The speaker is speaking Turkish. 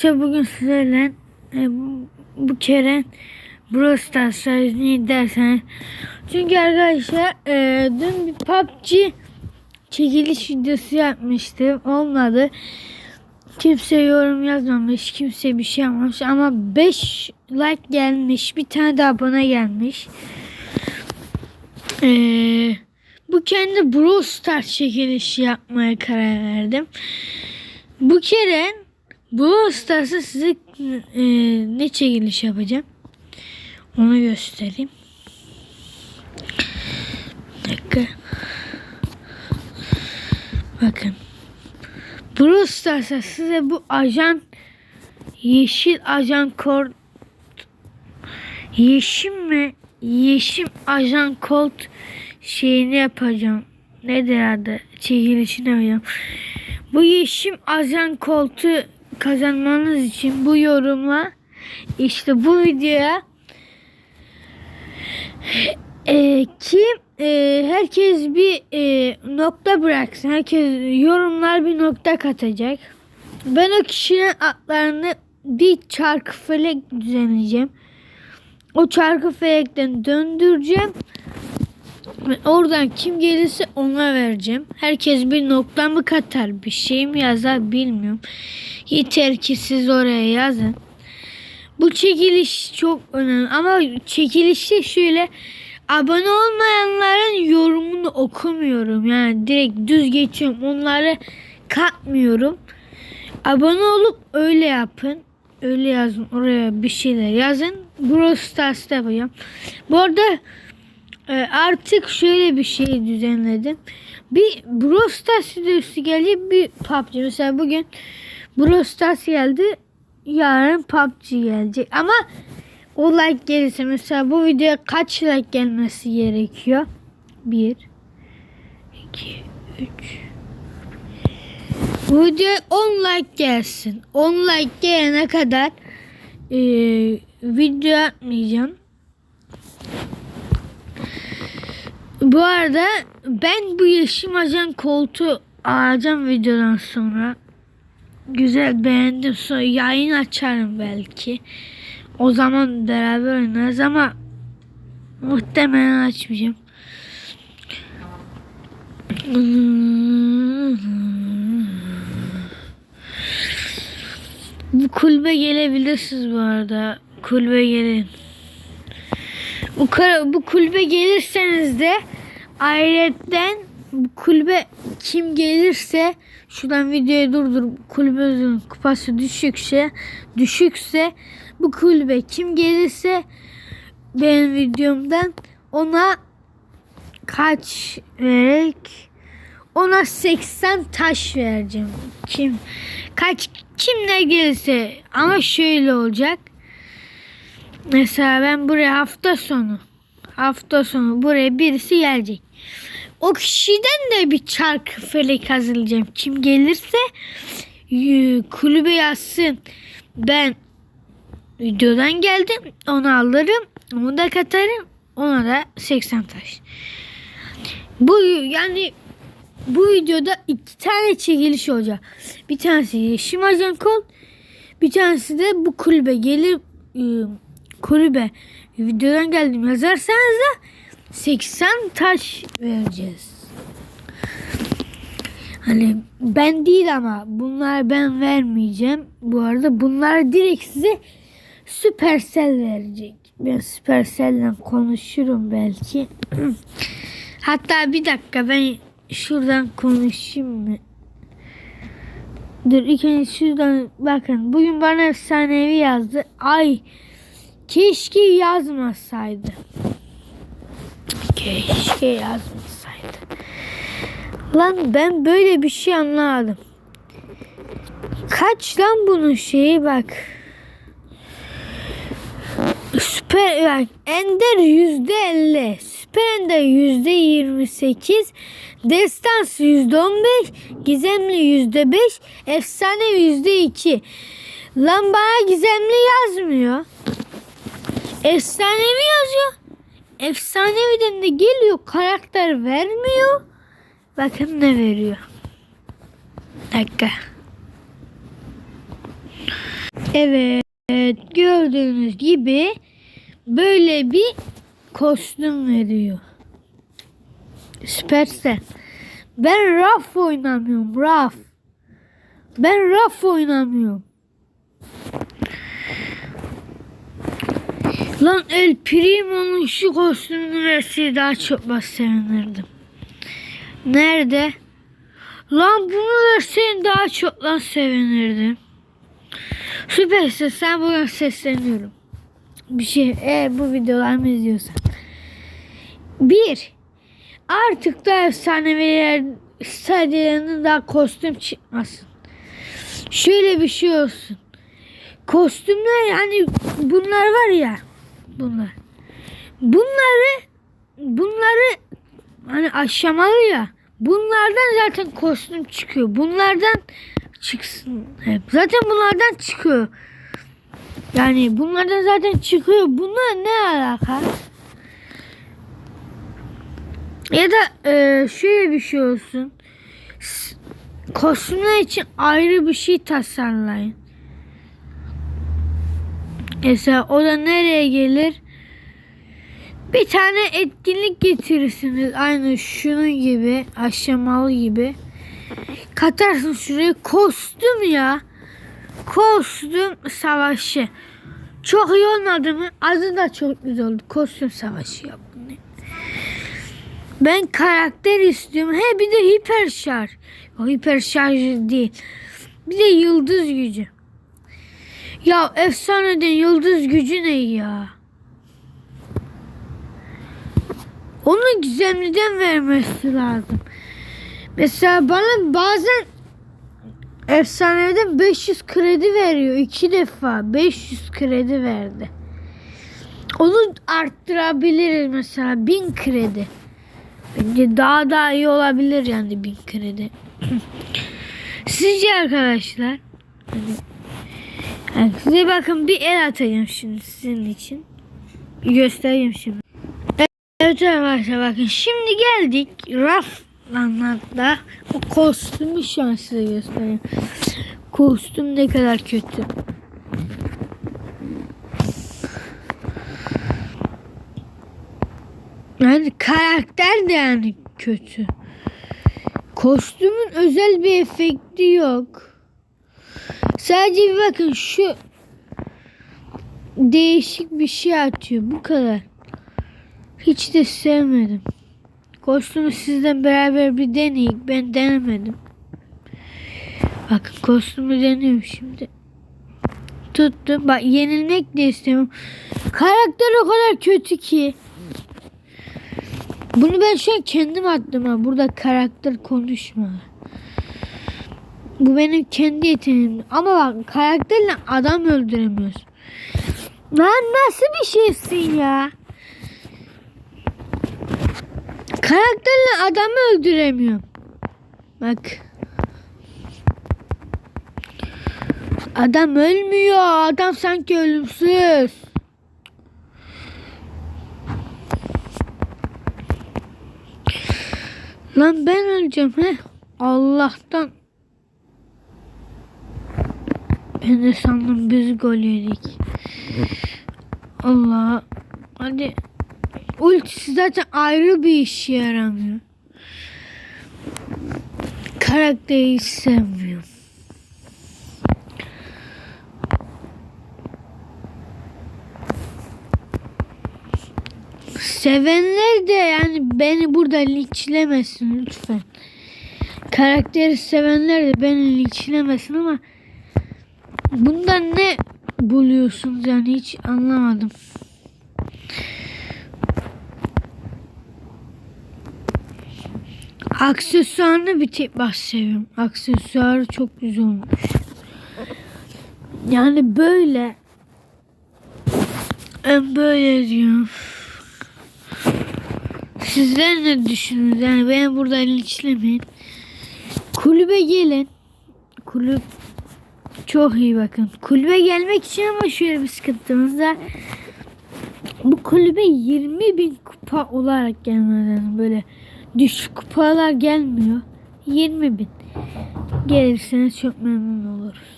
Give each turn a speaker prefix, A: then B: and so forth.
A: İşte bugün sizlerle e, bu- kere Brawl Stars derseniz. Çünkü arkadaşlar e, dün bir PUBG çekiliş videosu yapmıştım. Olmadı. Kimse yorum yazmamış. Kimse bir şey yapmamış. Ama 5 like gelmiş. Bir tane de abone gelmiş. E, bu kendi Brawl çekilişi yapmaya karar verdim. Bu kere bu Stars'a size e, ne çekiliş yapacağım? Onu göstereyim. Bir dakika. Bakın. Brawl Stars'a size bu ajan yeşil ajan kor yeşim mi? Yeşim ajan kolt şeyini yapacağım. Nedir adı? Çekilişini yapacağım. Bu yeşim ajan koltu kazanmanız için bu yorumla işte bu videoya e, kim e, herkes bir e, nokta bıraksın. Herkes yorumlar bir nokta katacak. Ben o kişinin adlarını bir çarkı felek düzenleyeceğim. O çarkı felekten döndüreceğim. Oradan kim gelirse ona vereceğim. Herkes bir nokta mı katar, bir şey mi yazar bilmiyorum. Yeter ki siz oraya yazın. Bu çekiliş çok önemli ama çekilişte şöyle abone olmayanların yorumunu okumuyorum. Yani direkt düz geçiyorum. Onları katmıyorum. Abone olup öyle yapın. Öyle yazın. Oraya bir şeyler yazın. Brawl Stars'ta yapacağım. Bu arada e, artık şöyle bir şey düzenledim. Bir Brawl Stars videosu bir PUBG. Mesela bugün Brawl geldi. Yarın PUBG gelecek. Ama o like gelirse mesela bu videoya kaç like gelmesi gerekiyor? 1 2 3 Bu videoya 10 like gelsin. 10 like gelene kadar e, video atmayacağım. Bu arada ben bu yeşim ajan koltuğu alacağım videodan sonra. Güzel beğendim. Sonra yayın açarım belki. O zaman beraber oynarız ama muhtemelen açmayacağım. Bu kulübe gelebilirsiniz bu arada. Kulübe gelin. Bu, bu kulübe gelirseniz de ayrıca bu kulübe kim gelirse şuradan videoyu durdur kulübümüzün kupası düşükse düşükse bu kulübe kim gelirse benim videomdan ona kaç vererek ona 80 taş vereceğim. Kim kaç kimler gelirse ama şöyle olacak. Mesela ben buraya hafta sonu hafta sonu buraya birisi gelecek. O kişiden de bir çarkı felek hazırlayacağım. Kim gelirse kulübe yazsın. Ben videodan geldim. Onu alırım. Onu da katarım. Ona da 80 taş. Bu yani bu videoda iki tane çekiliş olacak. Bir tanesi Yeşim Ajan Kol. Bir tanesi de bu kulübe gelir e, kulübe videodan geldim yazarsanız da 80 taş vereceğiz. Hani ben değil ama bunlar ben vermeyeceğim. Bu arada bunlar direkt size Supercell verecek. Ben Supercell'le konuşurum belki. Hatta bir dakika ben şuradan konuşayım mı? Dur ilk önce şuradan bakın. Bugün bana efsanevi yazdı. Ay keşke yazmasaydı. Keşke yazmasaydı. Lan ben böyle bir şey anlamadım. Kaç lan bunun şeyi bak. Süper bak Ender yüzde elli. Süper Ender yüzde yirmi sekiz. Destans yüzde on beş. Gizemli yüzde beş. Efsane yüzde iki. Lan bana gizemli yazmıyor. Efsanevi yazıyor. Efsaneviden de geliyor karakter vermiyor. Bakın ne veriyor. Dakika. Evet gördüğünüz gibi böyle bir kostüm veriyor. Süperse. Ben raf oynamıyorum raf. Ben raf oynamıyorum. Lan El Primo'nun şu kostümünü verse daha çok bas sevinirdim. Nerede? Lan bunu versen daha çok lan sevinirdim. Süperse sen bugün sesleniyorum. Bir şey eğer bu videolarımı izliyorsan. Bir. Artık da efsaneviler sadece daha kostüm çıkmasın. Şöyle bir şey olsun. Kostümler yani bunlar var ya bunlar. Bunları bunları hani aşamalı ya. Bunlardan zaten kostüm çıkıyor. Bunlardan çıksın hep. Zaten bunlardan çıkıyor. Yani bunlardan zaten çıkıyor. Bunlar ne alaka? Ya da e, şöyle bir şey olsun. Kostümler için ayrı bir şey tasarlayın. Mesela o da nereye gelir? Bir tane etkinlik getirirsiniz. Aynı şunun gibi. Aşamalı gibi. Katarsın şuraya. Kostüm ya. Kostüm savaşı. Çok iyi olmadı mı? Adı da çok güzel oldu. Kostüm savaşı yap. Ben karakter istiyorum. He bir de hiper şarj. O hiper şarj değil. Bir de yıldız gücü. Ya efsaneden yıldız gücü ne ya? Onu gizemliden vermesi lazım. Mesela bana bazen efsaneden 500 kredi veriyor. iki defa 500 kredi verdi. Onu arttırabiliriz mesela 1000 kredi. Bence daha da iyi olabilir yani 1000 kredi. Sizce arkadaşlar? Hani, yani size bakın bir el atayım şimdi sizin için. Göstereyim şimdi. Evet arkadaşlar bakın şimdi geldik raflanlarda o kostümü şu an size göstereyim. Kostüm ne kadar kötü. Yani karakter de yani kötü. Kostümün özel bir efekti yok. Sadece bir bakın şu değişik bir şey atıyor. Bu kadar. Hiç de sevmedim. Kostümü sizden beraber bir deneyin. Ben denemedim. Bakın kostümü deniyorum şimdi. Tuttu. Bak yenilmek de istemiyorum. Karakter o kadar kötü ki. Bunu ben şu an kendim attım ha. Burada karakter konuşma. Bu benim kendi yeteneğim. Ama bak karakterle adam öldüremiyorsun. Lan nasıl bir şeysin ya? Karakterle adamı öldüremiyorum. Bak. Adam ölmüyor. Adam sanki ölümsüz. Lan ben öleceğim he. Allah'tan. Ben de sandım biz gol yedik. Allah. Hadi. Ultisi zaten ayrı bir işe yaramıyor. Karakteri sevmiyorum. Sevenler de yani beni burada linçlemesin lütfen. Karakteri sevenler de beni linçlemesin ama bundan ne buluyorsunuz yani hiç anlamadım. Aksesuarını bir tek bak seviyorum. Aksesuarı çok güzel olmuş. Yani böyle ben böyle diyorum. Sizler ne düşünüyorsunuz? Yani beni burada linçlemeyin. Kulübe gelin. Kulüp çok iyi bakın. Kulübe gelmek için ama şöyle bir sıkıntımız var. Bu kulübe 20 bin kupa olarak lazım. Böyle düşük kupalar gelmiyor. 20 bin. Gelirseniz çok memnun oluruz.